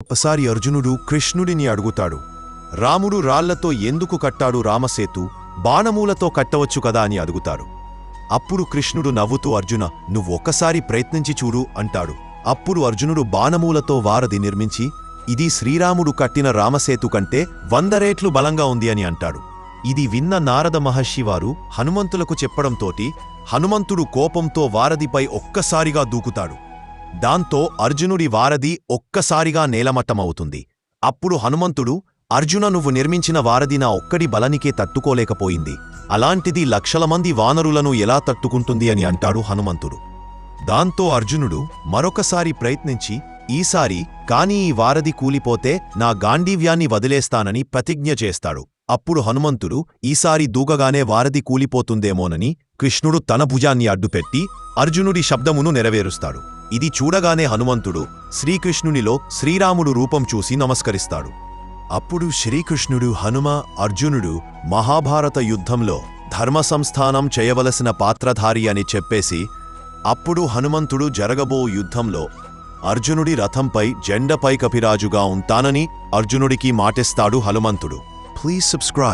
ఒకసారి అర్జునుడు కృష్ణుడిని అడుగుతాడు రాముడు రాళ్ళతో ఎందుకు కట్టాడు రామసేతు? బాణమూలతో కట్టవచ్చు కదా? అని అడుగుతాడు. అప్పుడు కృష్ణుడు నవ్వుతూ అర్జున నువ్వొక్కసారి ప్రయత్నించి చూడు అంటాడు. అప్పుడు అర్జునుడు బాణమూలతో వారధి నిర్మించి ఇది శ్రీరాముడు కట్టిన రామసేతు కంటే వంద రేట్లు బలంగా ఉంది అని అంటాడు. ఇది విన్న నారద మహర్షి వారు హనుమంతులకు చెప్పడంతోటి హనుమంతుడు కోపంతో వారధిపై ఒక్కసారిగా దూకుతాడు. దాంతో అర్జునుడి వారధి ఒక్కసారిగా నేలమట్టమవుతుంది. అప్పుడు హనుమంతుడు అర్జున నువ్వు నిర్మించిన వారధి నా ఒక్కడి బలనికే తట్టుకోలేకపోయింది. అలాంటిది లక్షల మంది వానరులను ఎలా తట్టుకుంటుంది అని అంటాడు హనుమంతుడు. దాంతో అర్జునుడు మరొకసారి ప్రయత్నించి ఈసారి కాని ఈ వారధి కూలిపోతే నా గాంధీవ్యాన్ని వదిలేస్తానని ప్రతిజ్ఞ చేస్తాడు. అప్పుడు హనుమంతుడు ఈసారి దూగగానే వారధి కూలిపోతుందేమోనని కృష్ణుడు తన భుజాన్ని అడ్డుపెట్టి అర్జునుడి శబ్దమును నెరవేరుస్తాడు. ఇది చూడగానే హనుమంతుడు శ్రీకృష్ణునిలో శ్రీరాముడు రూపం చూసి నమస్కరిస్తాడు. అప్పుడు శ్రీకృష్ణుడు హనుమ అర్జునుడు మహాభారత యుద్ధంలో ధర్మ సంస్థానం చేయవలసిన పాత్రధారి అని చెప్పేసి అప్పుడు హనుమంతుడు జరగబో యుద్ధంలో అర్జునుడి రథంపై జెండపై కపిరాజుగా ఉంటానని అర్జునుడికి మాటిస్తాడు హనుమంతుడు. Please subscribe